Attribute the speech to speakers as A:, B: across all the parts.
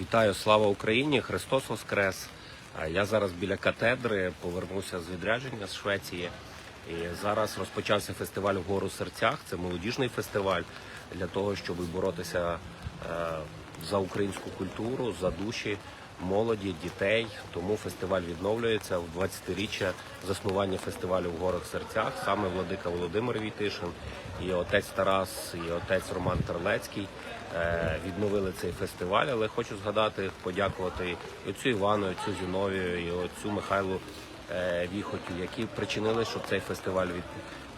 A: Вітаю, слава Україні! Христос Воскрес! Я зараз біля катедри повернувся з відрядження з Швеції. І зараз розпочався фестиваль «Вгору серцях. Це молодіжний фестиваль для того, щоб боротися е, за українську культуру, за душі молоді, дітей. Тому фестиваль відновлюється в 20-річчя заснування фестивалю в горах серцях. Саме владика Володимир Вітишин і отець Тарас, і отець Роман Терлецький е, відновили цей фестиваль. Але хочу згадати, подякувати і отцю Івану, і отцю Зіновію, і отцю Михайлу е, Віхотю, які причинили, щоб цей фестиваль від,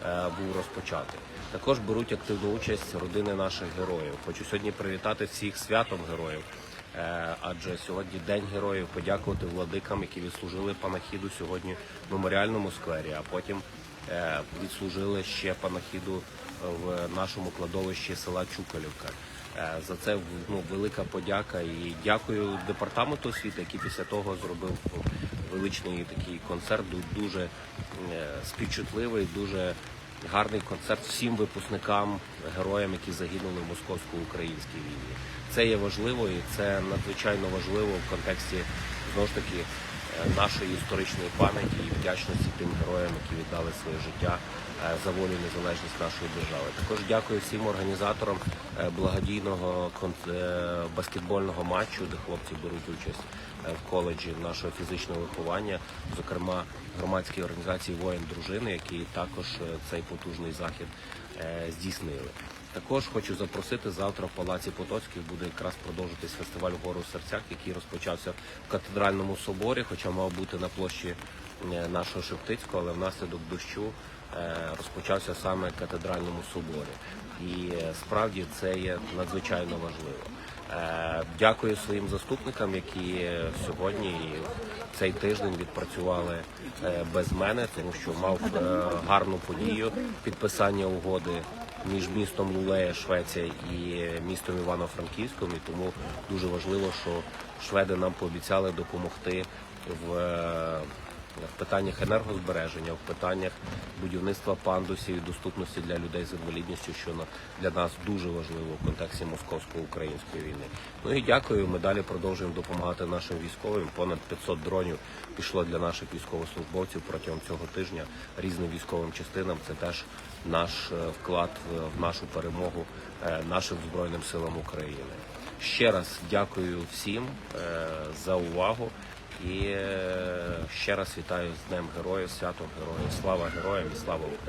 A: е, був розпочатий. Також беруть активну участь родини наших героїв. Хочу сьогодні привітати всіх святом героїв. Е, Адже сьогодні День героїв, подякувати владикам, які відслужили панахіду сьогодні в меморіальному сквері, а потім е, відслужили ще панахіду в нашому кладовищі села Чукалівка. Е, За це ну, велика подяка і дякую департаменту освіти, який після того зробив величний такий концерт, ду- дуже співчутливий, дуже гарний концерт всім випускникам, героям, які загинули в московсько-українській війні. Це є важливо і це надзвичайно важливо в контексті знову ж таки е, нашої історичної пам'яті і вдячності тим героям, які віддали своє життя е, за волю і незалежність нашої держави. Також дякую всім організаторам е, благодійного баскетбольного матчу, де хлопці беруть участь в коледжі нашого фізичного виховання, зокрема громадській організації воїн дружини, які також е, цей потужний захід е, здійснили. Також хочу запросити завтра в Палаці Потоцьких буде якраз продовжитись фестиваль «Гору серцях, який розпочався в катедральному соборі, хоча мав бути на площі е, нашого Шептицького, але внаслідок дощу е, розпочався саме в катедральному соборі. І е, справді це є надзвичайно важливо. Е, Дякую своїм заступникам, які е, сьогодні і цей тиждень відпрацювали е, без мене, тому що мав е, гарну подію підписання угоди між містом Лулея, Швеція і містом Івано-Франківськом. І тому дуже важливо, що шведи нам пообіцяли допомогти в. В питаннях енергозбереження, в питаннях будівництва пандусів і доступності для людей з інвалідністю, що для нас дуже важливо в контексті московсько-української війни. Ну і дякую. Ми далі продовжуємо допомагати нашим військовим. Понад 500 дронів пішло для наших військовослужбовців протягом цього тижня різним військовим частинам. Це теж наш е, вклад в- нашу перемогу е, нашим збройним силам України. Ще раз дякую всім е, за увагу. І ще раз вітаю з Днем Героїв, святом Героїв. Слава героям і слава Україні!